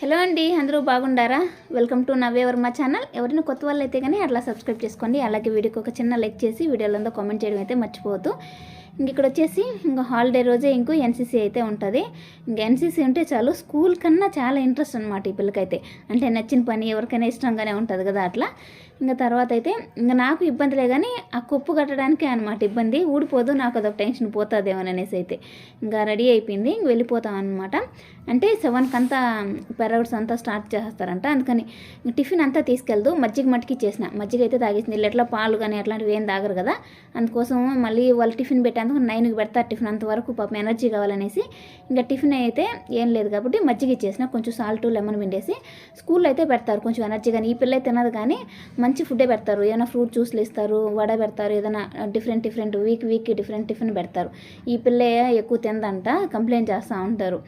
Hello అండి అందరూ బాగుండారా? Welcome to నవ్వే వర్మ ఛానల్. ఎవరైనా కొత్త వాళ్ళు అయితే కానీ అట్లా సబ్స్క్రైబ్ చేసుకోండి అలాగే వీడియోకి ఒక చిన్న లైక్ చేసి వీడియోలో కామెంట్ చేయడం అయితే మర్చిపోవద్దు. ఇంక ఇక్కడ వచ్చేసి ఇంకా హాలిడే రోజే ఇంకో ఎన్సీసీ అయితే ఉంటుంది. ఇంకా ఎన్సీసీ ఉంటే చాలు స్కూల్ కన్నా చాలా ఇంట్రెస్ట్ అనమాట ఈ పిల్లకైతే. అంటే నచ్చిన పని ఎవరికైనా ఇష్టంగానే ఉంటుంది కదా అట్లా. ఇంకా తర్వాత అయితే ఇంకా నాకు ఇబ్బందిలే కానీ ఆ కుప్పు కట్టడానికే అనమాట ఇబ్బంది. ఊడిపోదు నాకు అదొక టెన్షన్ పోతుందేమో అనేసి అయితే ఇంకా రెడీ అయిపోయింది. ఇంక వెళ్ళిపోతాం అనమాట అంటే సెవెన్కి అంతా పెరవుడ్స్ అంతా స్టార్ట్ చేస్తారంట అందుకని టిఫిన్ అంతా తీసుకెళ్దు. మజ్జిగ మట్టికి చేసిన. మజ్జిగ అయితే తాగేసింది. ఎట్లా పాలు కానీ అట్లాంటివి ఏం తాగరు కదా. అందుకోసం మళ్ళీ వాళ్ళు టిఫిన్ పెట్టేందుకు నైన్కి పెడతారు టిఫిన్ అంతవరకు. పాపం ఎనర్జీ కావాలనేసి ఇంకా టిఫిన్ అయితే ఏం లేదు కాబట్టి మజ్జిగ ఇచ్చేసిన. కొంచెం సాల్ట్ లెమన్ పిండేసి స్కూల్లో అయితే పెడతారు. కొంచెం ఎనర్జీ కానీ ఈ పిల్ల తినదు కానీ మంచి ఫుడ్డే పెడతారు. ఏమైనా ఫ్రూట్ జ్యూస్లు ఇస్తారు వడ పెడతారు ఏదైనా different different week week different tiffin పెడతారు. ఈ పిల్లే ఎక్కువ తిందంట కంప్లైంట్ చేస్తూ ఉంటారు.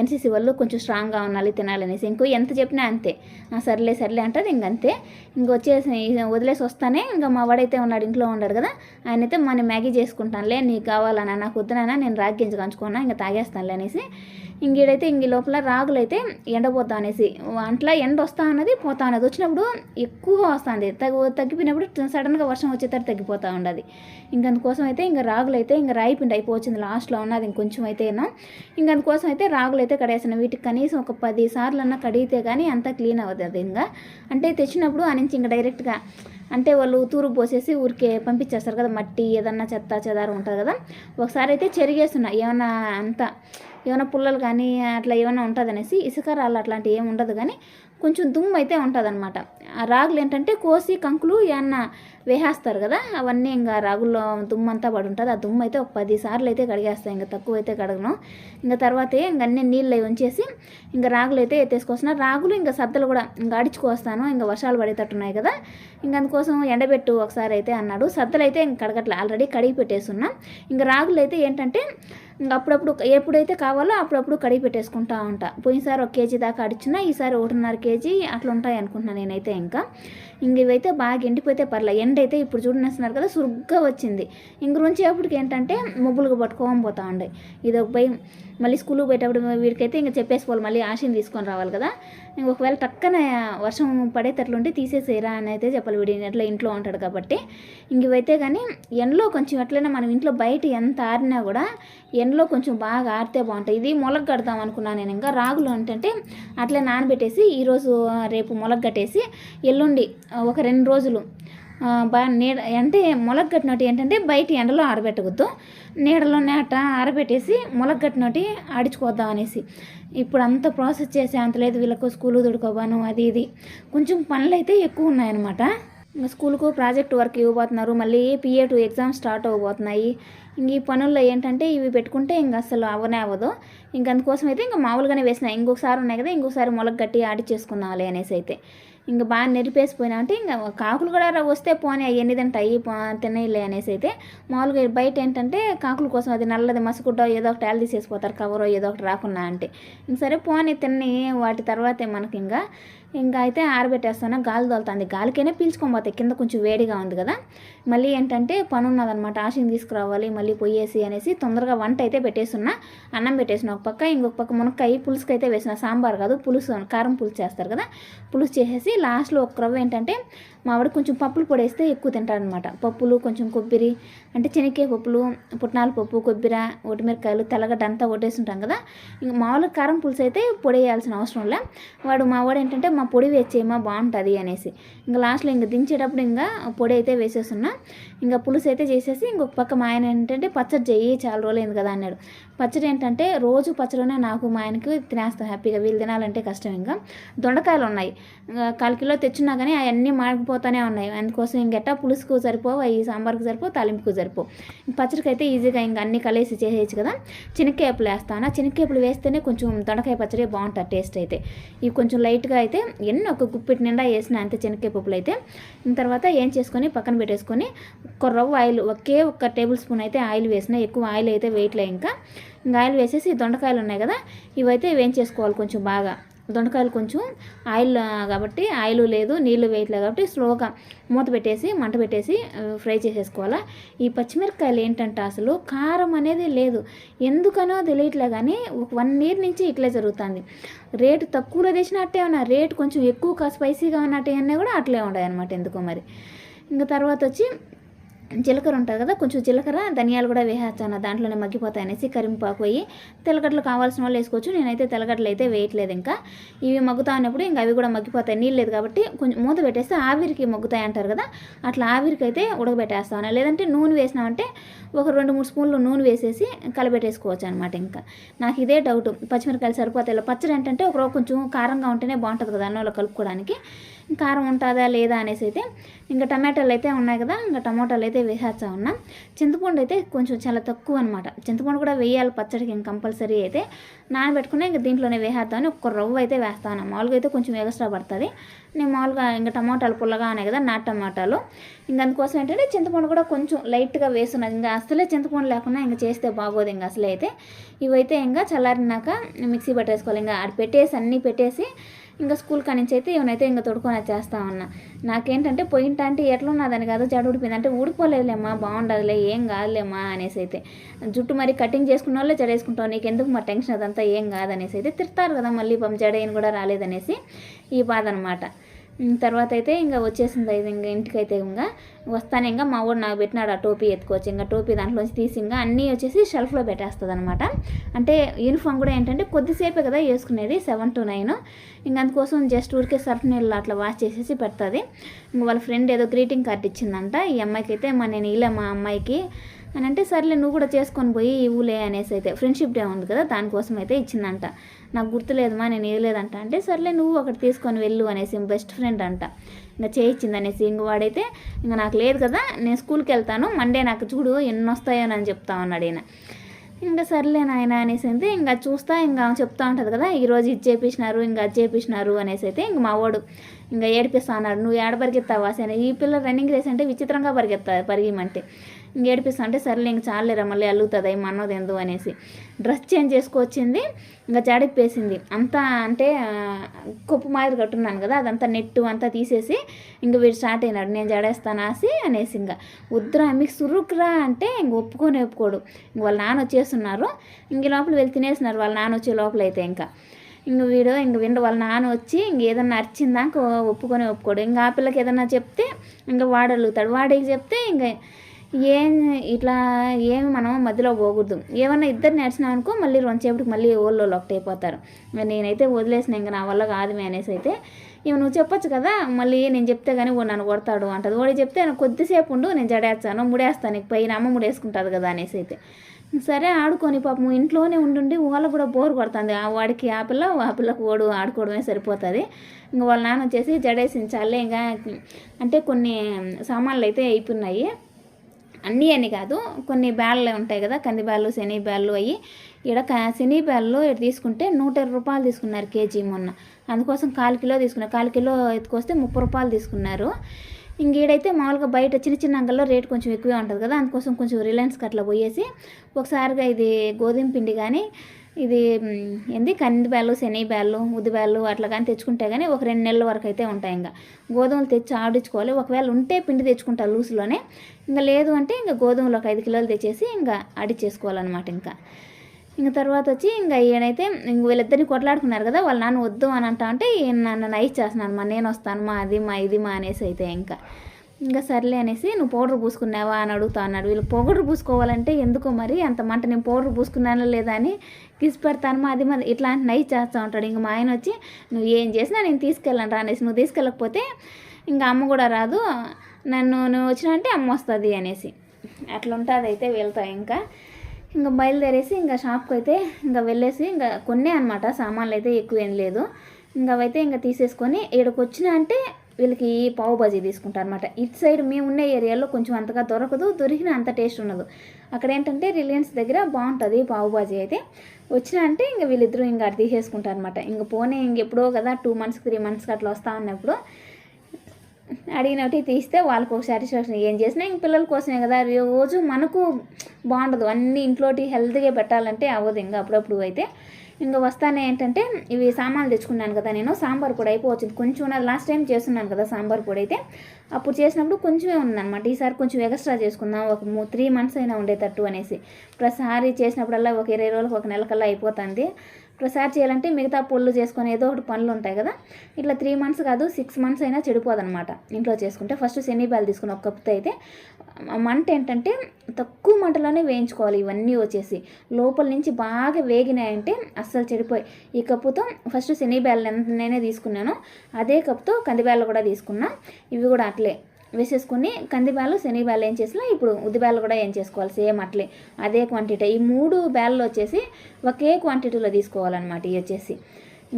ఎన్సీసీ వాళ్ళు కొంచెం స్ట్రాంగ్గా ఉండాలి తినాలనేసి. ఇంకో ఎంత చెప్పినా అంతే. సర్లే సర్లే అంటారు ఇంకంతే ఇంక వచ్చేసి వదిలేసి వస్తానే ఇంకా మా వాడైతే ఉన్నాడు ఇంట్లో ఉన్నాడు కదా. ఆయన అయితే మన మ్యాగీ చేసుకుంటానులే నీకు కావాలన్నా నాకు వద్దునైనా నేను రాగి కంచుకున్నా ఇంకా తాగేస్తానులే అనేసి ఇంకేడైతే ఇంక ఈ లోపల రాగులు అయితే ఎండపోతా అనేసి అంట్లా ఎండ వస్తా అన్నది పోతా అన్నది వచ్చినప్పుడు ఎక్కువగా వస్తుంది. తగ్గు తగ్గిపోయినప్పుడు సడన్గా వర్షం వచ్చేటట్టు తగ్గిపోతూ ఉండదు. ఇంక అందుకోసం అయితే ఇంకా రాగులు అయితే ఇంకా రాయి పిండి అయిపోవచ్చింది లాస్ట్లో ఉన్నది ఇంకొంచెం అయితేనా ఇంక అందుకోసం అయితే రాగులు అయితే కడేసిన వీటికి కనీసం ఒక పది సార్లు అన్నా కడిగితే కానీ అంతా క్లీన్ అవ్వదు అది ఇంకా. అంటే తెచ్చినప్పుడు ఆ నుంచి ఇంకా డైరెక్ట్గా అంటే వాళ్ళు తూరు పోసేసి ఊరికే పంపించేస్తారు కదా మట్టి ఏదన్నా చెత్త చెదారం ఉంటుంది కదా. ఒకసారి అయితే చెరిగేస్తున్నా ఏమన్నా అంత ఏమైనా పుల్లలు కానీ అట్లా ఏమైనా ఉంటుంది అనేసి ఇసుక రాళ్ళు అట్లాంటివి ఏమి ఉండదు కానీ కొంచెం దుమ్ము అయితే ఉంటుంది అనమాట ఆ రాగులు ఏంటంటే కోసి కంకులు ఏమన్నా వేసేస్తారు కదా అవన్నీ ఇంకా రాగుల్లో దుమ్ము అంతా పడి ఉంటుంది ఆ దుమ్ము అయితే ఒక పది సార్లు అయితే కడిగేస్తాయి ఇంకా తక్కువ అయితే కడగను. ఇంకా తర్వాత ఇంకా అన్ని నీళ్ళు అవి ఉంచేసి ఇంకా రాగులు అయితే ఎత్తేసుకొస్తున్నా. రాగులు ఇంకా సద్దలు కూడా ఇంకా అడిచుకొస్తాను ఇంకా వర్షాలు పడేటట్టున్నాయి కదా. ఇంకా అందుకోసం ఎండబెట్టు ఒకసారి అయితే అన్నాడు. సద్దలు అయితే ఇంకా కడగట్లే ఆల్రెడీ కడిగి పెట్టేస్తున్నా ఇంకా రాగులు అయితే ఏంటంటే ఇంకా అప్పుడప్పుడు ఎప్పుడైతే కావాలో అప్పుడప్పుడు కడిగి పెట్టేసుకుంటా ఉంటా. పోయినసారి ఒక కేజీ దాకా అడిచినా ఈసారి ఒకటిన్నర కేజీ అట్లా ఉంటాయి అనుకుంటున్నాను నేనైతే ఇంకా. ఇంక ఇవైతే బాగా ఎండిపోతే పర్లేదు ఎండ అయితే ఇప్పుడు చూడనేస్తున్నారు కదా సురుగ్గా వచ్చింది. ఇంకొంచేపటికి ఏంటంటే మబ్బులుగా పట్టుకోవని పోతా ఉండే. ఇది ఒక భయం. మళ్ళీ స్కూల్కి పోయేటప్పుడు వీడికైతే ఇంకా చెప్పేసుకోవాలి మళ్ళీ ఆశని తీసుకొని రావాలి కదా. ఇంక ఒకవేళ టక్కన వర్షం పడేటట్లుంటే తీసేసేరా అని అయితే చెప్పాలి వీడి ఎట్లా ఇంట్లో ఉంటాడు కాబట్టి. ఇంక కానీ ఎండలో కొంచెం ఎట్లయినా మనం ఇంట్లో బయట ఎంత ఆరినా కూడా ఎండలో కొంచెం బాగా ఆరితే బాగుంటాయి. ఇది మొలక అనుకున్నాను నేను. ఇంకా రాగులు ఏంటంటే అట్లే నానబెట్టేసి ఈరోజు రేపు మొలగ కట్టేసి ఎల్లుండి ఒక రెండు రోజులు బాగా నీడ అంటే మొలగట్టినోటి ఏంటంటే బయట ఎండలో ఆరబెట్టకూడదు. నీడలో నేట ఆరబెట్టేసి మొలగట్టినోటి కట్టినట్టు ఆడించుకోద్దాం అనేసి. ఇప్పుడు అంత ప్రాసెస్ చేసే అంత లేదు వీళ్ళకు స్కూలు దుడుకోబాను అది ఇది. కొంచెం పనులు అయితే ఎక్కువ ఉన్నాయన్నమాట. ఇంకా స్కూల్కు ప్రాజెక్ట్ వర్క్ ఇవ్వబోతున్నారు మళ్ళీ పిఏ టూ ఎగ్జామ్స్ స్టార్ట్ అవ్వబోతున్నాయి. ఇంక ఈ పనుల్లో ఏంటంటే ఇవి పెట్టుకుంటే ఇంక అసలు అవనే అవ్వదు. ఇంక అందుకోసం అయితే ఇంకా మామూలుగానే వేసిన ఇంకొకసారి ఉన్నాయి కదా ఇంకొకసారి మొలగట్టి ఆడి చేసుకుందాంలే అనేసి అయితే. ఇంకా బాగా నెరిపేసిపోయినా అంటే ఇంకా కాకులు కూడా రా- వస్తే పోనీ అవి ఎన్ని తింటాయి పో- తినేయలే అనేసి అయితే మామూలుగా బయట ఏంటంటే కాకుల కోసం అది నల్లది మసుగుడ్డో ఏదో ఒకటి ఆలు తీసేసిపోతారు కవరో ఏదో ఒకటి రాకున్నా అంటే. ఇంక సరే పోనీ తిని వాటి తర్వాతే మనకి ఇంకా ఇంకా అయితే ఆరబెట్టేస్తాను. గాలి తోలుతుంది. గాలికైనా పీల్చుకొని కింద కొంచెం వేడిగా ఉంది కదా. మళ్ళీ ఏంటంటే పని ఉన్నదనమాట ఆశని తీసుకురావాలి. మళ్ళీ పొయ్యేసి అనేసి తొందరగా వంట అయితే పెట్టేస్తున్నా. అన్నం పెట్టేసిన ఒక పక్క ఇంకొక పక్క మునక్కాయ పులుసుకి అయితే వేసిన సాంబార్ కాదు పులుసు కారం పులుసు చేస్తారు కదా. పులుసు చేసేసి లాస్ట్లో ఒక రవ్వ ఏంటంటే మావిడ కొంచెం పప్పులు పొడేస్తే ఎక్కువ తింటారనమాట పప్పులు కొంచెం కొబ్బరి అంటే శనక్కాయ పప్పులు పుట్నాల పప్పు కొబ్బరి ఒటిమిరకాయలు తెల్లగడ్డ అంతా కొట్టేస్తుంటాం కదా. ఇంక మామూలుగా కారం పులుసు అయితే పొడి వేయాల్సిన అవసరం లే. వాడు మా వాడు ఏంటంటే మా పొడి వేసేయమా బాగుంటుంది అనేసి. ఇంకా లాస్ట్లో ఇంకా దించేటప్పుడు ఇంకా పొడి అయితే వేసేస్తున్నా. ఇంకా పులుసు అయితే చేసేసి ఇంకొక పక్క మా ఆయన ఏంటంటే పచ్చడి చెయ్యి చాలా రోజులైంది కదా అన్నాడు. పచ్చడి ఏంటంటే రోజు పచ్చడినే నాకు మా ఆయనకి తినేస్తాం హ్యాపీగా. వీళ్ళు తినాలంటే కష్టం ఇంకా. దొండకాయలు ఉన్నాయి ఇంకా కాలు కిలో తెచ్చున్నా కానీ అవన్నీ సరిపోతూనే ఉన్నాయి. అందుకోసం ఇంకెట్టా పులుసుకు సరిపోవు అవి సాంబార్కి సరిపో తాలింపుకు సరిపో పచ్చడికి అయితే ఈజీగా ఇంకా అన్ని కలిసి చేసేయచ్చు కదా. చెనక్కాయపులు వేస్తాను చెనక్కాయపులు వేస్తేనే కొంచెం దొండకాయ పచ్చడి బాగుంటుంది టేస్ట్ అయితే. ఇవి కొంచెం లైట్గా అయితే ఎన్ని ఒక గుప్పిటి నిండా వేసిన అంతే చెనక్కాయ పప్పులు అయితే. తర్వాత ఏం చేసుకొని పక్కన పెట్టేసుకొని ఒక రవ్వ ఆయిల్ ఒకే ఒక టేబుల్ స్పూన్ అయితే ఆయిల్ వేసిన ఎక్కువ ఆయిల్ అయితే వేయట్లే ఇంకా. ఇంకా ఆయిల్ వేసేసి దొండకాయలు ఉన్నాయి కదా ఇవైతే వేయించేసుకోవాలి కొంచెం బాగా. దొండకాయలు కొంచెం ఆయిల్ కాబట్టి ఆయిల్ లేదు నీళ్ళు వేయట్లేదు కాబట్టి స్లోగా మూత పెట్టేసి మంట పెట్టేసి ఫ్రై చేసేసుకోవాలా. ఈ పచ్చిమిరపకాయలు ఏంటంటే అసలు కారం అనేది లేదు. ఎందుకనో తెలియట్లే కానీ ఒక వన్ ఇయర్ నుంచి ఇట్లే జరుగుతుంది. రేటు తక్కువలో తెచ్చినా అట్టే ఉన్నా రేటు కొంచెం ఎక్కువ స్పైసీగా ఉన్నట్టు అన్నీ కూడా అట్లే ఉన్నాయి అనమాట ఎందుకో మరి. ఇంకా తర్వాత వచ్చి జీలకర్ర ఉంటుంది కదా కొంచెం జీలకర్ర ధనియాలు కూడా వేసేస్తాను. దాంట్లోనే మగ్గిపోతాయి అనేసి కరింపాకు పోయి తెల్లగడ్డలు కావాల్సిన వాళ్ళు వేసుకోవచ్చు. నేనైతే తెల్లగడ్డలు అయితే వేయట్లేదు ఇంకా. ఇవి మగ్గుతా ఉన్నప్పుడు ఇంకా అవి కూడా మగ్గిపోతాయి. నీళ్ళు లేదు కాబట్టి కొంచెం మూత పెట్టేస్తే ఆవిరికి మగ్గుతాయి అంటారు కదా అట్లా ఆవిరికి అయితే ఉడకబెట్టేస్తాను. లేదంటే నూనె వేసినామంటే ఒక రెండు మూడు స్పూన్లు నూనె వేసేసి కలబెట్టేసుకోవచ్చు అనమాట ఇంకా. నాకు ఇదే డౌట్. పచ్చిమిరకాయలు సరిపోతాయి పచ్చడి ఏంటంటే ఒక కొంచెం కారంగా ఉంటేనే బాగుంటుంది కదా అన్నంలో కలుపుకోవడానికి. కారం ఉంటుందా లేదా అనేసి అయితే ఇంకా టమాటాలు అయితే ఉన్నాయి కదా ఇంకా టమాటాలు అయితే వేసేస్తా ఉన్నా. చింతపండు అయితే కొంచెం చాలా తక్కువ అనమాట చింతపండు కూడా వేయాలి పచ్చడికి ఇంకా కంపల్సరీ అయితే. నానబెట్టుకుని ఇంకా దీంట్లోనే వేసేద్దామని ఒక్క రవ్వ అయితే వేస్తాను మామూలుగా అయితే కొంచెం ఎగస్ట్రా పడుతుంది. నేను మామూలుగా ఇంకా టమాటాలు పుల్లగా ఉన్నాయి కదా నాటు టమాటాలు. ఇంకా అందుకోసం ఏంటంటే చింతపండు కూడా కొంచెం లైట్గా వేస్తున్నది ఇంకా అసలే చింతపండు లేకుండా ఇంకా చేస్తే బాగోదు ఇంకా అసలే అయితే. ఇవైతే ఇంకా చల్లారినాక మిక్సీ పెట్టేసుకోవాలి. ఇంకా అది పెట్టేసి అన్నీ పెట్టేసి ఇంకా స్కూల్ కాడి నుంచి అయితే ఏమైనా ఇంకా తొడుకొని వచ్చేస్తా ఉన్నా. నాకేంటంటే పోయింట అంటే ఎట్లా ఉన్నదని కాదు జడ ఉడిపోయింది అంటే ఊడిపోలేదులేమ్మా బాగుండదులే ఏం కాదులేమ్మా అనేసి అయితే. జుట్టు మరి కటింగ్ చేసుకున్న వాళ్ళే జడ వేసుకుంటావు నీకు ఎందుకు మా టెన్షన్ అదంతా ఏం కాదనేసి అయితే తిడతారు కదా మళ్ళీ పాపం జడ ఏం కూడా రాలేదనేసి ఈ బాధ అనమాట తర్వాత అయితే ఇంకా వచ్చేసింది అయితే ఇంకా ఇంటికైతే ఇంకా వస్తాను ఇంకా మా వాడు నాకు పెట్టినాడు ఆ టోపీ ఎత్తుకోవచ్చు. ఇంకా టోపీ దాంట్లోంచి తీసి ఇంకా అన్నీ వచ్చేసి షెల్ఫ్లో పెట్టేస్తుంది అనమాట అంటే యూనిఫామ్ కూడా ఏంటంటే కొద్దిసేపే కదా వేసుకునేది సెవెన్ టు నైన్ ఇంకా అందుకోసం జస్ట్ ఊరికే సర్ఫ్ నీళ్ళు అట్లా వాష్ చేసేసి పెడుతుంది. ఇంకా వాళ్ళ ఫ్రెండ్ ఏదో గ్రీటింగ్ కార్డ్ ఇచ్చిందంట. ఈ అమ్మాయికి అయితే మా నేను ఇలా మా అమ్మాయికి. అని అంటే సర్లే నువ్వు కూడా చేసుకొని పోయి ఇవ్వులే అనేసి అయితే ఫ్రెండ్షిప్ డే ఉంది కదా దానికోసం అయితే ఇచ్చిందంట. నాకు గుర్తులేదమ్మా నేను ఇవ్వలేదంట అంటే సర్లే నువ్వు ఒకటి తీసుకొని వెళ్ళు అనేసి బెస్ట్ ఫ్రెండ్ అంట. ఇంకా చేయించింది అనేసి ఇంక వాడైతే ఇంకా నాకు లేదు కదా నేను స్కూల్కి వెళ్తాను మండే నాకు చూడు ఎన్ని వస్తాయో చెప్తా ఉన్నాడు ఈయన. ఇంకా సర్లే నాయన అనేసి అయితే ఇంకా చూస్తా ఇంకా చెప్తా ఉంటుంది కదా ఈరోజు ఇది చేపించినారు ఇంకా అది చేపించినారు అనేసి అయితే ఇంక మా వాడు ఇంకా ఏడిపిస్తా అన్నాడు. నువ్వు ఏడ పరిగెత్తావా సరే ఈ పిల్ల రన్నింగ్ రేస్ అంటే విచిత్రంగా పరిగెత్తా పరిగెమంటే ఇంక ఏడిపిస్తా అంటే సర్లే ఇంక చాలేరా మళ్ళీ అల్లుతుంది అవి మనోది ఎందు అనేసి. డ్రెస్ చేంజ్ చేసుకొచ్చింది ఇంకా జాడిప్పేసింది. అంతా అంటే కుప్పు మాదిరి కట్టున్నాను కదా అదంతా నెట్టు అంతా తీసేసి ఇంక వీడు స్టార్ట్ అయినాడు. నేను జడేస్తాను ఆసి అనేసి ఇంకా. వద్దురా మీకు సురుకురా అంటే ఇంక ఒప్పుకొని ఒప్పుకోడు. ఇంక వాళ్ళ నాన్న వచ్చేస్తున్నారు. ఇంక లోపల వెళ్ళి తినేస్తున్నారు వాళ్ళ నాన్న వచ్చే లోపల అయితే ఇంకా. ఇంక వీడు ఇంక విండు వాళ్ళ నాన్న వచ్చి ఇంక ఏదన్నా అరిచిందాక ఒప్పుకొని ఒప్పుకోడు. ఇంకా ఆ పిల్లకి ఏదన్నా చెప్తే ఇంకా వాడు అడుగుతాడు వాడికి చెప్తే ఇంకా ఏం ఇట్లా ఏమి మనం మధ్యలో పోకూడదు. ఏమన్నా ఇద్దరు నడిచినాం అనుకో మళ్ళీ రెండుసేపటికి మళ్ళీ ఓళ్ళు ఒకటి అయిపోతారు. నేనైతే వదిలేసిన ఇంకా నా వల్ల కాదు అనేసి అయితే ఇవి నువ్వు చెప్పొచ్చు కదా మళ్ళీ నేను చెప్తే కానీ ఓ నన్ను కొడతాడు అంటది. వాడు చెప్తే కొద్దిసేపు ఉండు నేను జడేస్తాను ముడేస్తాను నీకు పైన అమ్మ ముడేసుకుంటుంది కదా అనేసి అయితే. సరే ఆడుకొని పాపం ఇంట్లోనే ఉండుండి వాళ్ళకు కూడా బోర్ కొడుతుంది. ఆ వాడికి ఆ పిల్ల ఆ పిల్లకు ఓడు ఆడుకోవడమే సరిపోతుంది. ఇంకా వాళ్ళ నాన్న వచ్చేసి జడేసించాలి. ఇంకా అంటే కొన్ని సామాన్లు అయితే అయిపోయినాయి. అన్నీ అని కాదు కొన్ని బ్యాళ్ళు ఉంటాయి కదా కంది బ్యాళ్ళు శని బ్యాళ్ళు అవి ఇక్కడ క- శని బ్యాళ్ళు ఇక్కడ తీసుకుంటే నూట ఇరవై రూపాయలు తీసుకున్నారు కేజీ మొన్న. అందుకోసం కాలు కిలో తీసుకున్నారు. కాలు కిలో ఎత్తుకొస్తే ముప్పై రూపాయలు తీసుకున్నారు. ఇంక ఈడైతే మామూలుగా బయట చిన్న చిన్న అంగల్లో రేట్ కొంచెం ఎక్కువే ఉంటుంది కదా అందుకోసం కొంచెం రిలయన్స్కి అట్లా పోయేసి ఒకసారిగా ఇది గోధుమ పిండి కానీ ఇది ఏంది? కంది బ్యాళ్ళు శనగ బ్యాళ్ళు ఉద్ది బ్యాళ్ళు అట్లా కానీ తెచ్చుకుంటే కానీ ఒక రెండు నెలల వరకు అయితే ఉంటాయి ఇంకా గోధుమలు తెచ్చి ఆడించుకోవాలి ఒకవేళ ఉంటే పిండి తెచ్చుకుంటా లూసులోనే. ఇంకా లేదు అంటే ఇంకా గోధుమలు ఒక ఐదు కిలోలు తెచ్చేసి ఇంకా ఆడిచ్చేసుకోవాలన్నమాట ఇంకా. ఇంక తర్వాత వచ్చి ఇంకా ఈయనైతే ఇంక వీళ్ళిద్దరిని కొట్లాడుకున్నారు కదా వాళ్ళ నాన్న వద్దు అని అంటా అంటే ఈయన నన్ను నైస్ చేస్తున్నాను మా నేను వస్తాను మా అది మా ఇది మా అనేసి అయితే ఇంకా. ఇంకా సర్లే అనేసి నువ్వు పౌడర్ పూసుకున్నావా అని అడుగుతా అన్నాడు. వీళ్ళు పౌడర్ పూసుకోవాలంటే ఎందుకో మరి అంత మంట నేను పౌడర్ పూసుకున్నానో లేదా అని కిసి పెడతానమా అది మరి ఇట్లాంటి నైట్ చేస్తూ ఉంటాడు. ఇంక మా ఆయన వచ్చి నువ్వు ఏం చేసినా నేను తీసుకెళ్ళను రా అనేసి నువ్వు తీసుకెళ్ళకపోతే ఇంకా అమ్మ కూడా రాదు. నన్ను నువ్వు వచ్చినా అంటే అమ్మ వస్తుంది అనేసి. అట్లా ఉంటుంది అయితే వెళ్తా ఇంకా. ఇంకా బయలుదేరేసి ఇంకా షాప్కి అయితే ఇంకా వెళ్ళేసి ఇంకా కొన్నే అనమాట సామాన్లు అయితే ఎక్కువ ఏం లేదు. ఇంకా అవైతే ఇంకా తీసేసుకొని ఇక్కడికి వచ్చినా అంటే వీళ్ళకి పావు బాజీ తీసుకుంటారు అనమాట ఇటు సైడ్ మేము ఉన్న ఏరియాలో కొంచెం అంతగా దొరకదు దొరికిన అంత టేస్ట్ ఉండదు. అక్కడ ఏంటంటే రిలయన్స్ దగ్గర బాగుంటుంది పావు బాజీ అయితే. వచ్చిన అంటే ఇంక వీళ్ళిద్దరూ ఇంకా అది తీసేసుకుంటారు అనమాట ఇంక పోనీ ఇంకెప్పుడో కదా టూ మంత్స్కి త్రీ మంత్స్కి అట్లా వస్తా ఉన్నప్పుడు అడిగినట్టు తీస్తే వాళ్ళకి ఒక సాటిస్ఫాక్షన్ ఏం చేసినా ఇంక పిల్లల కోసమే కదా. రోజు మనకు బాగుండదు. అన్నీ ఇంట్లోటి హెల్త్గా పెట్టాలంటే అవ్వదు ఇంకా అప్పుడప్పుడు అయితే. ఇంకా వస్తానే ఏంటంటే ఇవి సామాన్లు తెచ్చుకున్నాను కదా నేను సాంబార్ పొడి అయిపోవచ్చింది. కొంచెం ఉన్నది. లాస్ట్ టైం చేస్తున్నాను కదా సాంబార్ పొడి అయితే. అప్పుడు చేసినప్పుడు కొంచెమే ఉందన్నమాట ఈసారి కొంచెం ఎక్స్ట్రా చేసుకుందాం. ఒక త్రీ మంత్స్ అయినా ఉండేటట్టు అనేసి. ప్రతిసారి చేసినప్పుడల్లా ఒక ఇరవై రోజులకు ఒక నెల కల్లా అయిపోతుంది. ప్రసార్ చేయాలంటే మిగతా పళ్ళు చేసుకొని ఏదో ఒకటి పనులు ఉంటాయి కదా. ఇట్లా త్రీ మంత్స్ కాదు సిక్స్ మంత్స్ అయినా చెడిపోదనమాట ఇంట్లో చేసుకుంటే. ఫస్ట్ శనిబాలు తీసుకుని ఒక కప్పుతో అయితే మంట ఏంటంటే తక్కువ మంటలోనే వేయించుకోవాలి ఇవన్నీ వచ్చేసి. లోపల నుంచి బాగా వేగినాయంటే అస్సలు చెడిపోయి. ఈ కప్పుతో ఫస్ట్ శనిబ్యాలు ఎంత నేనే తీసుకున్నాను. అదే కప్పుతో కందిబ్యాలు కూడా తీసుకున్నా. ఇవి కూడా అట్లే. వేసేసుకుని కందిబ్యాలు శనిబ్యాలు ఏం చేసినా ఇప్పుడు ఉద్దిబ్యాలు కూడా ఏం చేసుకోవాలి? సేమ్ అట్లే. అదే క్వాంటిటీ ఈ మూడు బ్యాళ్ళు వచ్చేసి ఒకే క్వాంటిటీలో తీసుకోవాలన్నమాట ఇవి వచ్చేసి.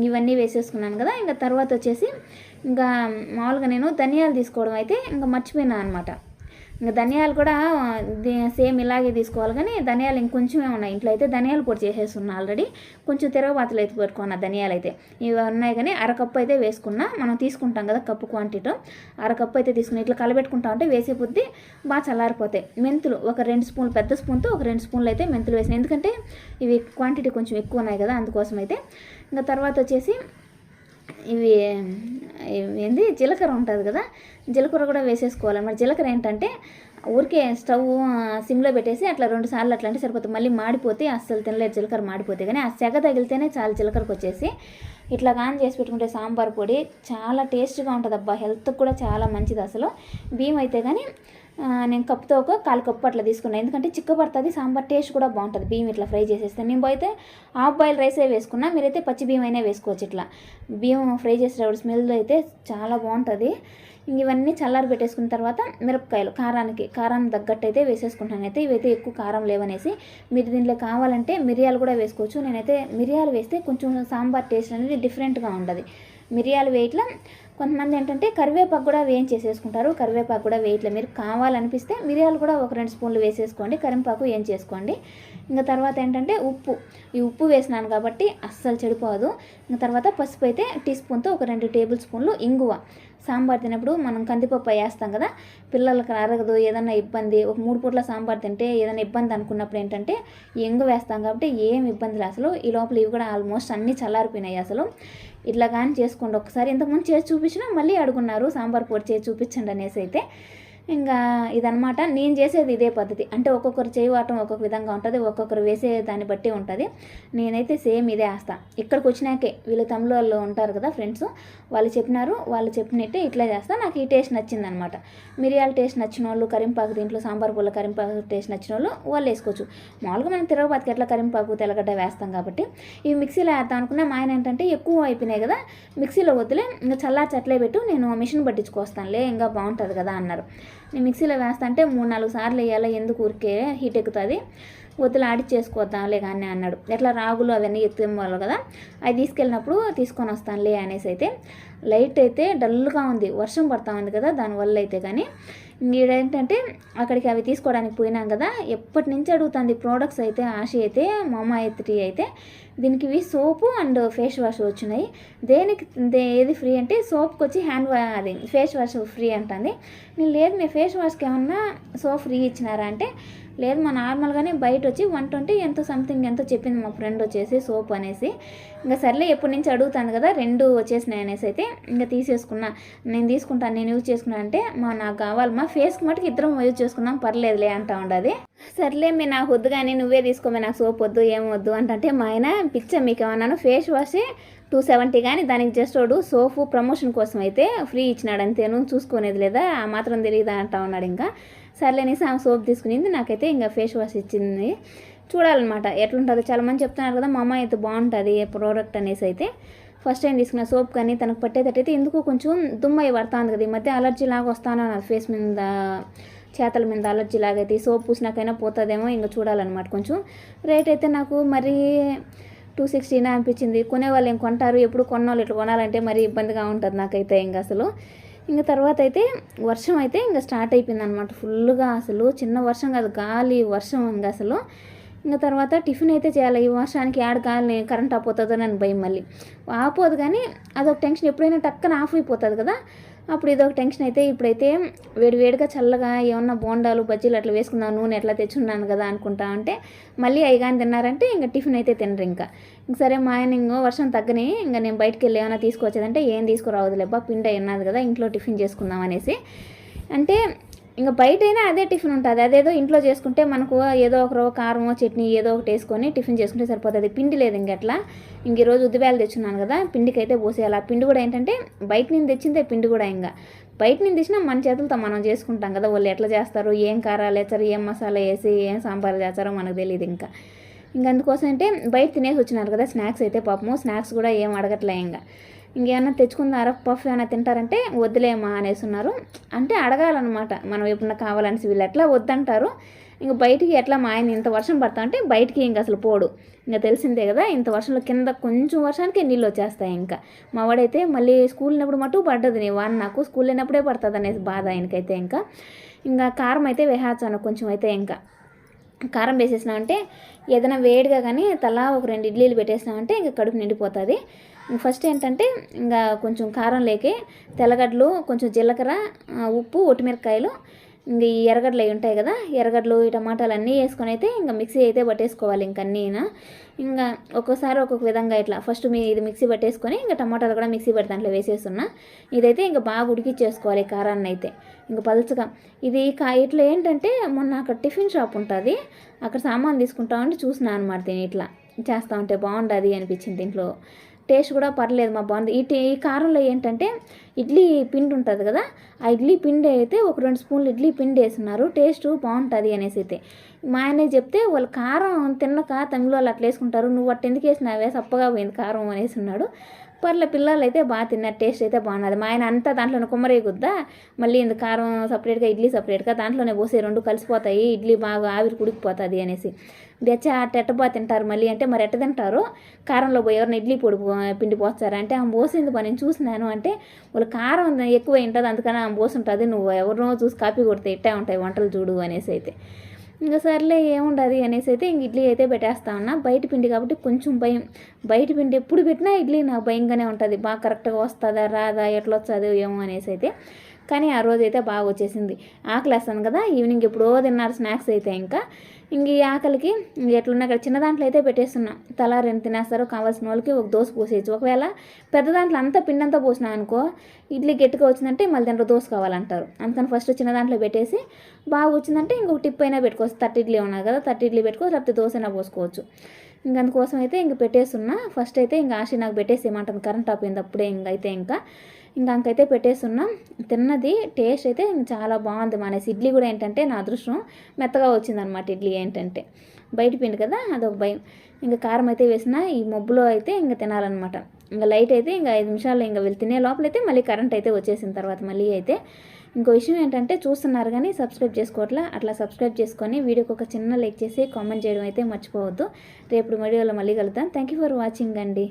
ఇవన్నీ వేసేసుకున్నాను కదా ఇంకా తర్వాత వచ్చేసి ఇంకా మామూలుగా నేను ధనియాలు తీసుకోవడం అయితే ఇంకా మర్చిపోయినా అనమాట ఇంకా ధనియాలు కూడా సేమ్ ఇలాగే తీసుకోవాలి. కానీ ధనియాలు ఇంకొంచెమే ఉన్నాయి ఇంట్లో అయితే ధనియాలు పొడి చేసేస్తున్నా ఆల్రెడీ. కొంచెం తిరగబాతలు అయితే పెట్టుకున్నా ధనియాలు అయితే. ఇవి ఉన్నాయి కానీ అరకప్పు అయితే వేసుకున్నా. మనం తీసుకుంటాం కదా కప్పు క్వాంటిటీ అరకప్పు అయితే తీసుకుని ఇట్లా కలబెట్టుకుంటా ఉంటే వేసే బుద్ధి బాగా చల్లారిపోతాయి. మెంతులు ఒక రెండు స్పూన్లు పెద్ద స్పూన్తో ఒక రెండు స్పూన్లు అయితే మెంతులు వేసిన. ఎందుకంటే ఇవి క్వాంటిటీ కొంచెం ఎక్కువ ఉన్నాయి కదా అందుకోసం అయితే. ఇంకా తర్వాత వచ్చేసి ఇవి ఏంది? జీలకర్ర ఉంటుంది కదా. జీలకర్ర కూడా వేసేసుకోవాలి. మరి జీలకర్ర ఏంటంటే ఊరికే స్టవ్ సిమ్లో పెట్టేసి అట్లా రెండు సార్లు అట్లా అంటే సరిపోతుంది. మళ్ళీ మాడిపోతే అస్సలు తినలేదు జీలకర్ర మాడిపోతే. కానీ ఆ సెగ తగిలితేనే చాలా జీలకర్రకు వచ్చేసి. ఇట్లా కాన్ చేసి పెట్టుకుంటే సాంబార్ పొడి చాలా టేస్ట్గా ఉంటుంది అబ్బా. హెల్త్కి కూడా చాలా మంచిది అసలు. బియ్యం అయితే కానీ నేను కప్పుతో ఒక కాలు కప్పు అట్లా తీసుకున్నాను ఎందుకంటే చిక్కబడుతుంది సాంబార్ టేస్ట్ కూడా బాగుంటుంది. బియ్యం ఇట్లా ఫ్రై చేసేస్తే నేను అయితే హాఫ్ బాయిల్ రైసే వేసుకున్నా. మీరైతే పచ్చి బియ్యం అయినా వేసుకోవచ్చు ఇట్లా. బియ్యం ఫ్రై చేసేటప్పుడు స్మెల్ అయితే చాలా బాగుంటుంది. ఇవన్నీ చల్లారి పెట్టేసుకున్న తర్వాత మిరపకాయలు కారానికి కారం తగ్గట్టు అయితే వేసేసుకుంటాను. అయితే ఇవైతే ఎక్కువ కారం లేవనేసి మీరు దీంట్లో కావాలంటే మిరియాలు కూడా వేసుకోవచ్చు. నేనైతే మిరియాలు వేస్తే కొంచెం సాంబార్ టేస్ట్ అనేది డిఫరెంట్గా ఉండదు మిరియాలు వేయట్లా. కొంతమంది ఏంటంటే కరివేపాకు కూడా వేయించేసేసుకుంటారు. కరివేపాకు కూడా వేయట్లే. మీరు కావాలనిపిస్తే మిరియాలు కూడా ఒక రెండు స్పూన్లు వేసేసుకోండి. కరివేపాకు ఏం చేసుకోండి ఇంకా తర్వాత ఏంటంటే ఉప్పు. ఈ ఉప్పు వేసినాను కాబట్టి అస్సలు చెడిపోదు. ఇంకా తర్వాత పసుపు అయితే టీ స్పూన్తో ఒక రెండు టేబుల్ స్పూన్లు ఇంగువ. సాంబార్ తినప్పుడు మనం కందిపప్పు వేస్తాం కదా పిల్లలకి అరగదు ఏదన్నా ఇబ్బంది ఒక మూడు పూట్ల సాంబార్ తింటే ఏదైనా ఇబ్బంది అనుకున్నప్పుడు ఏంటంటే ఎంగు వేస్తాం కాబట్టి ఏం ఇబ్బంది లేదు అసలు. ఈ లోపల ఇవి కూడా ఆల్మోస్ట్ అన్నీ చల్లారిపోయినాయి అసలు. ఇట్లా కానీ చేసుకోండి. ఒకసారి ఇంతకుముందు చేసి చూపించినా మళ్ళీ అడుగున్నారు సాంబార్ పొడి చేసి చూపించండి అనేసి అయితే. ఇంకా ఇదనమాట నేను చేసేది ఇదే పద్ధతి. అంటే ఒక్కొక్కరు చేయవటం ఒక్కొక్క విధంగా ఉంటుంది ఒక్కొక్కరు వేసే దాన్ని బట్టి ఉంటుంది. నేనైతే సేమ్ ఇదే వేస్తా ఇక్కడికి వచ్చినాకే వీళ్ళు తమిళ వాళ్ళు ఉంటారు కదా ఫ్రెండ్స్ వాళ్ళు చెప్పినారు వాళ్ళు చెప్పినట్టే ఇట్లా చేస్తా. నాకు ఈ టేస్ట్ నచ్చిందనమాట మిరియాల టేస్ట్ నచ్చిన వాళ్ళు కరింపాకు దీంట్లో సాంబార్ పూల కరింపాకు టేస్ట్ నచ్చిన వాళ్ళు వాళ్ళు వేసుకోవచ్చు. మామూలుగా మనం తిరగబాతికి ఎట్లా కరింపాకు తెల్లగడ్డ వేస్తాం కాబట్టి. ఇవి మిక్సీలో వేద్దాం అనుకున్నా మా ఆయన ఏంటంటే ఎక్కువ అయిపోయినాయి కదా మిక్సీలో వద్దులే ఇంకా చల్లార్చి అట్లే పెట్టు నేను మిషన్ పట్టించుకొస్తానులే ఇంకా బాగుంటుంది కదా అన్నారు. నేను మిక్సీలో వేస్తా అంటే మూడు నాలుగు సార్లు వేయాలి? ఎందుకు ఊరికే హీట్ ఎక్కుతుంది? వదిలాడి చేసుకోద్దాంలే కానీ అన్నాడు. ఎట్లా రాగులు అవన్నీ ఎత్తుకోవాలి కదా అవి తీసుకెళ్ళినప్పుడు తీసుకొని వస్తానులే అనేసి అయితే లైట్ అయితే డల్గా ఉంది వర్షం పడతా ఉంది కదా దానివల్ల అయితే కానీ. ఏంటంటే అక్కడికి అవి తీసుకోవడానికి పోయినాం కదా ఎప్పటి నుంచి అడుగుతుంది ప్రోడక్ట్స్ అయితే ఆశ అయితే మామ ఎత్తి అయితే. దీనికి ఇవి సోపు అండ్ ఫేస్ వాష్ వచ్చినాయి. దేనికి దే- ఏది ఫ్రీ అంటే సోప్కి వచ్చి హ్యాండ్ వా అది ఫేస్ వాష్ ఫ్రీ అంటుంది. నేను లేదు మీ ఫేస్ వాష్కి ఏమన్నా సోప్ ఫ్రీ ఇచ్చినారా అంటే లేదు మా నార్మల్గానే బయట వచ్చి వన్ ట్వంటీ ఎంతో సంథింగ్ ఎంతో చెప్పింది మా ఫ్రెండ్ వచ్చేసి సోప్ అనేసి. ఇంకా సర్లే ఎప్పటి నుంచి అడుగుతాను కదా రెండు వచ్చేసినాయి అనేసి అయితే ఇంకా తీసేసుకున్నా. నేను తీసుకుంటాను నేను యూజ్ చేసుకున్నా అంటే మా నాకు కావాలి మా ఫేస్కి మటుకు ఇద్దరం యూజ్ చేసుకుందాం పర్లేదులే అంటా ఉండదు. సర్లే మీ నాకు వద్దు కానీ నువ్వే తీసుకోమే నాకు సోప్ వద్దు ఏం వద్దు అంటే మా ఆయన పిచ్చ మీకు ఏమన్నాను ఫేస్ వాషే టూ సెవెంటీ కానీ దానికి జస్ట్ వాడు సోపు ప్రమోషన్ కోసం అయితే ఫ్రీ ఇచ్చినాడు అంతేను చూసుకునేది లేదా? ఆ మాత్రం తెలియదా అంటా ఉన్నాడు ఇంకా. సర్లేనేసి ఆమె సోప్ తీసుకునింది. నాకైతే ఇంకా ఫేస్ వాష్ ఇచ్చింది. చూడాలన్నమాట. ఎట్లుంటుందో చాలా మంది చెప్తున్నారు కదా మా అమ్మాయి అయితే బాగుంటుంది ప్రోడక్ట్ అనేసి అయితే. ఫస్ట్ టైం తీసుకున్న సోప్ కానీ తనకు పట్టేటట్టయితే ఎందుకు కొంచెం దుమ్మయ్య పడుతుంది కదా. ఈ మధ్య అలర్జీ లాగా వస్తాను ఫేస్ మీద చేతల మీద అలర్జీ లాగా అయితే సోప్ పూసినాకైనా పోతుందేమో ఇంకా చూడాలన్నమాట కొంచెం. రేట్ అయితే నాకు మరీ టూ సిక్స్టీనా అనిపించింది. కొనేవాళ్ళు ఏం కొంటారు? ఎప్పుడు కొన్నవాళ్ళు ఇట్లా కొనాలంటే మరీ ఇబ్బందిగా ఉంటుంది నాకైతే ఇంకా అసలు. ఇంకా తర్వాత అయితే వర్షం అయితే ఇంకా స్టార్ట్ అయిపోయింది అనమాట ఫుల్గా అసలు చిన్న వర్షం కాదు గాలి వర్షం ఇంకా అసలు. ఇంకా తర్వాత టిఫిన్ అయితే చేయాలి. ఈ వర్షానికి యాడ్ కాలని కరెంట్ ఆపోతుందో అని భయం మళ్ళీ. ఆపోదు కానీ అదొక టెన్షన్. ఎప్పుడైనా టక్కన ఆఫ్ అయిపోతుంది కదా. అప్పుడు ఇదొక టెన్షన్ అయితే ఇప్పుడైతే వేడివేడిగా చల్లగా ఏమన్నా బోండాలు బజ్జీలు అట్లా వేసుకుందాం నూనె ఎట్లా తెచ్చున్నాను కదా అనుకుంటా అంటే మళ్ళీ అవి కానీ తిన్నారంటే ఇంకా టిఫిన్ అయితే తినరు ఇంకా. ఇంక సరే మా ఆయన ఇంకో వర్షం తగ్గని ఇంకా నేను బయటికి వెళ్ళి ఏమైనా తీసుకొచ్చేదంటే ఏం తీసుకురావద్దులేబ్బా పిండి అయి కదా ఇంట్లో టిఫిన్ చేసుకుందాం అనేసి. అంటే ఇంకా బయట అయినా అదే టిఫిన్ ఉంటుంది. అదేదో ఇంట్లో చేసుకుంటే మనకు ఏదో ఒక రవ్వ కారమో చట్నీ ఏదో ఒకటి వేసుకొని టిఫిన్ చేసుకుంటే సరిపోతుంది. పిండి లేదు ఇంకెట్లా ఇంక ఈరోజు ఉద్దిబేలు తెచ్చున్నాను కదా పిండికి అయితే పోసేయాలి? ఆ పిండి కూడా ఏంటంటే బయట నుంచి తెచ్చిందే పిండి కూడా ఇంకా. బయట నుంచి తెచ్చినా మన చేతులతో మనం చేసుకుంటాం కదా వాళ్ళు ఎట్లా చేస్తారు ఏం కారాలు వేస్తారు ఏం మసాలా వేసి ఏం సాంబార్లు చేస్తారో మనకు తెలియదు ఇంకా. ఇంకా అందుకోసం అంటే బయట తినేసి వచ్చినారు కదా స్నాక్స్ అయితే పాపము. స్నాక్స్ కూడా ఏం అడగట్లే ఇంకా. ఇంకేమన్నా తెచ్చుకుందారా పఫ్ ఏమైనా తింటారంటే వద్దులేమా అనేసి ఉన్నారు. అంటే అడగాలన్నమాట మనం ఎప్పుడన్నా కావాలనేసి వీళ్ళు ఎట్లా వద్దంటారు? ఇంక బయటికి ఎట్లా మా ఆయన ఇంత వర్షం పడతా అంటే బయటికి ఇంక అసలు పోడు. ఇంకా తెలిసిందే కదా ఇంత వర్షంలో కింద కొంచెం వర్షానికి నీళ్ళు వచ్చేస్తాయి ఇంకా. మా వాడైతే మళ్ళీ స్కూల్ ఉన్నప్పుడు మటు పడ్డది నీ వాన్ నాకు స్కూల్ లేనప్పుడే పడుతుంది అనేసి బాధ ఆయనకైతే ఇంకా. ఇంకా కారం అయితే వేహాచాను కొంచెం అయితే ఇంకా. కారం వేసేసినామంటే ఏదైనా వేడిగా కానీ తలా ఒక రెండు ఇడ్లీలు పెట్టేసినామంటే ఇంకా కడుపు నిండిపోతుంది. ఫస్ట్ ఏంటంటే ఇంకా కొంచెం కారం లేకే తెల్లగడ్డలు కొంచెం జీలకర్ర ఉప్పు ఒట్టిమిరకాయలు ఇంక ఈ ఎర్రగడ్డలు అవి ఉంటాయి కదా ఎర్రగడ్డలు ఈ టమాటాలు అన్నీ వేసుకొని అయితే ఇంకా మిక్సీ అయితే పట్టేసుకోవాలి ఇంక అన్నీనా. ఇంకా ఒక్కోసారి ఒక్కొక్క విధంగా ఇట్లా ఫస్ట్ మీ ఇది మిక్సీ పట్టేసుకొని ఇంకా టమాటాలు కూడా మిక్సీ పట్టి దాంట్లో వేసేస్తున్నా. ఇదైతే ఇంకా బాగా ఉడికిచ్చేసుకోవాలి కారాన్ని అయితే. ఇంకా పలుచగా ఇది కా ఇట్లా ఏంటంటే మొన్న అక్కడ టిఫిన్ షాప్ ఉంటుంది అక్కడ సామాన్ తీసుకుంటా ఉంటే చూసినా అనమాట దీన్ని ఇట్లా. చేస్తూ ఉంటే బాగుంటుంది అనిపించింది దీంట్లో టేస్ట్ కూడా పర్లేదు మా బాగుంది. ఈ ఈ కారంలో ఏంటంటే ఇడ్లీ పిండి ఉంటుంది కదా ఆ ఇడ్లీ పిండి అయితే ఒక రెండు స్పూన్లు ఇడ్లీ పిండి వేస్తున్నారు. టేస్ట్ బాగుంటుంది అనేసి అయితే. మా ఆయన చెప్తే వాళ్ళు కారం తిన్నక తమిళ వాళ్ళు అట్లా వేసుకుంటారు. నువ్వు అట్టెందుకు వేసినావే సప్పగా పోయింది కారం అనేసి ఉన్నాడు పర్లే పిల్లలు అయితే బాగా తిన్నారు టేస్ట్ అయితే బాగున్నది. మా ఆయన అంతా దాంట్లోనే కుమ్మరేగుద్దా మళ్ళీ ఇంత కారం సపరేట్గా ఇడ్లీ సపరేట్గా దాంట్లోనే పోసి రెండు కలిసిపోతాయి ఇడ్లీ బాగా ఆవిరి కుడికిపోతుంది అనేసి. తెచ్చి అట్ట ఎట్ట బాగా తింటారు మళ్ళీ అంటే మరి ఎట్ట తింటారు? కారంలో పోయి ఎవరిని ఇడ్లీ పొడి పో- పిండి పోస్తారా? అంటే ఆమె పోసింది పని నేను చూసినాను అంటే వాళ్ళు కారం ఎక్కువ ఉంటుంది అందుకని ఆమె పోసుంటుంది నువ్వు ఎవరినో చూసి కాపీ కొడితే ఇట్టే ఉంటాయి వంటలు చూడు అనేసి అయితే. ఇంకా సర్లే ఏముండదు అనేసి అయితే ఇంక ఇడ్లీ అయితే పెట్టేస్తా ఉన్నా. బయట పిండి కాబట్టి కొంచెం భయం. బయట పిండి ఎప్పుడు పెట్టినా ఇడ్లీ నాకు భయంగానే ఉంటుంది. బాగా కరెక్ట్గా వస్తుందా రాదా ఎట్లా వస్తుందో ఏమో అనేసి అయితే. కానీ ఆ రోజు అయితే బాగా వచ్చేసింది. ఆకలి వేస్తాను కదా ఈవినింగ్ ఎప్పుడో తిన్నారు స్నాక్స్ అయితే ఇంకా. ఇంక ఈ ఆకలికి ఇంక ఎట్లున్నా ఇక్కడ చిన్న దాంట్లో అయితే పెట్టేస్తున్నా. తల రెండు తినేస్తారు కావాల్సిన వాళ్ళకి ఒక దోశ పోసేయచ్చు. ఒకవేళ పెద్ద దాంట్లో అంతా పిండి అంతా పోసినా అనుకో ఇడ్లీ గట్టిగా వచ్చిందంటే మళ్ళీ దాంట్లో దోశ కావాలంటారు. అందుకని ఫస్ట్ చిన్న దాంట్లో పెట్టేసి బాగా వచ్చిందంటే ఇంకొక టిప్ అయినా పెట్టుకోవచ్చు. తట్టి ఇడ్లీ ఉన్నా కదా తట్టి ఇడ్లీ పెట్టుకోవచ్చు లేకపోతే దోశ అయినా పోసుకోవచ్చు. ఇంక అందుకోసం అయితే ఇంక పెట్టేస్తున్నా. ఫస్ట్ అయితే ఇంకా ఆశ నాకు పెట్టేసేయమంటుంది. కరెంట్ ఆపోయింది అప్పుడే ఇంకైతే అయితే ఇంకా. అంకైతే పెట్టేస్తున్నా. తిన్నది టేస్ట్ అయితే చాలా బాగుంది మానేసి. ఇడ్లీ కూడా ఏంటంటే నా అదృష్టం. మెత్తగా వచ్చిందనమాట ఇడ్లీ ఏంటంటే. బయట పిండి కదా అదొక భయం. ఇంకా కారం అయితే వేసిన ఈ మబ్బులో అయితే ఇంకా తినాలన్నమాట. ఇంకా లైట్ అయితే ఇంకా ఐదు నిమిషాలు ఇంకా వెళ్ళి తినే లోపలైతే మళ్ళీ కరెంట్ అయితే వచ్చేసిన తర్వాత మళ్ళీ అయితే. ఇంకో విషయం ఏంటంటే చూస్తున్నారు కానీ సబ్స్క్రైబ్ చేసుకోవట్లా. అట్లా సబ్స్క్రైబ్ చేసుకొని వీడియోకి ఒక చిన్న లైక్ చేసి కామెంట్ చేయడం అయితే మర్చిపోవద్దు. రేపు వీడియోలో మళ్ళీ కలుద్దాం. థ్యాంక్ యూ ఫర్ వాచింగ్ అండి.